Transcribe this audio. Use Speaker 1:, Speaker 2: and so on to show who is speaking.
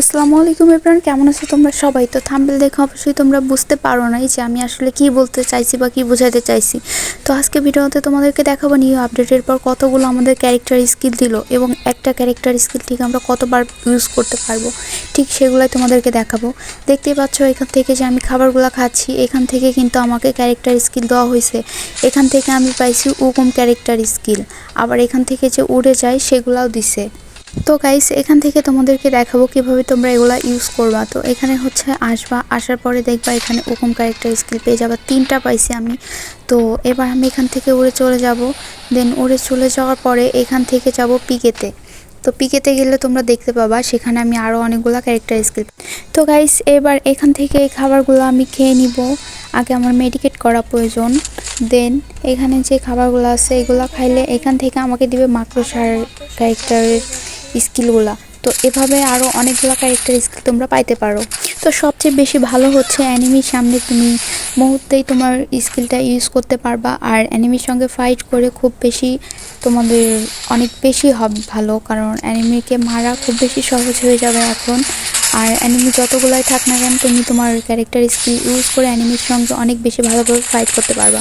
Speaker 1: আসসালামু আলাইকুম এভরিওয়ান কেমন আছো তোমরা সবাই? তো থাম্বেল দেখে অবশ্যই তোমরা বুঝতে পারো নাই যে আমি আসলে কি বলতে চাইছি বা কি বোঝাতে চাইছি। তো আজকে ভিডিওতে তোমাদেরকে দেখাবো নিউ আপডেটের পর কতগুলো আমাদের ক্যারেক্টার স্কিল দিল এবং একটা ক্যারেক্টার স্কিল থেকে আমরা কতবার ইউজ করতে পারব, ঠিক সেগুলাই তোমাদেরকে দেখাবো। দেখতেই পাচ্ছ এখান থেকে যে আমি খাবারগুলো খাচ্ছি, এখান থেকে কিন্তু আমাকে ক্যারেক্টার স্কিল দেওয়া হয়েছে। এখান থেকে আমি পাইছি উকুম ক্যারেক্টার স্কিল আবার এখান থেকে যে উড়ে যায় সেগুলাও দিছে। তো গাইস এখান থেকে তোমাদেরকে দেখাবো কীভাবে তোমরা এগুলা ইউজ করবা। তো এখানে হচ্ছে আসবা, আসার পরে দেখবা এখানে ওকম ক্যারেক্টার স্কিল পেয়ে যাবা। তিনটা পাইছি আমি। তো এবার আমি এখান থেকে উড়ে চলে যাব। দেন উড়ে চলে যাওয়ার পরে এখান থেকে যাব পিকেতে তো পিকেতে গেলে তোমরা দেখতে পাবা, সেখানে আমি আরও অনেকগুলো ক্যারেক্টার স্কিল তো গাইস এবার এখান থেকে এই খাবারগুলো আমি খেয়ে নিব। আগে আমার মেডিকেট করা প্রয়োজন। দেন এখানে যে খাবারগুলো আছে, এগুলো খাইলে এখান থেকে আমাকে দিবে মাকড়সার ক্যারেক্টারের স্কিলগুলা। তো এভাবে আরও অনেকগুলো ক্যারেক্টার স্কিল তোমরা পাইতে পারো। তো সবচেয়ে বেশি ভালো হচ্ছে অ্যানিমির সামনে তুমি মুহূর্তেই তোমার স্কিলটা ইউজ করতে পারবা। আর অ্যানিমির সঙ্গে ফাইট করে খুব বেশি তোমাদের অনেক বেশি হবে, ভালো। কারণ অ্যানিমিকে মারা খুব বেশি সহজ হয়ে যাবে এখন। আর অ্যানিমি যতগুলাই থাক না কেন, তুমি তোমার ক্যারেক্টার স্কিল ইউজ করে অ্যানিমির সঙ্গে অনেক বেশি ভালোভাবে ফাইট করতে পারবা।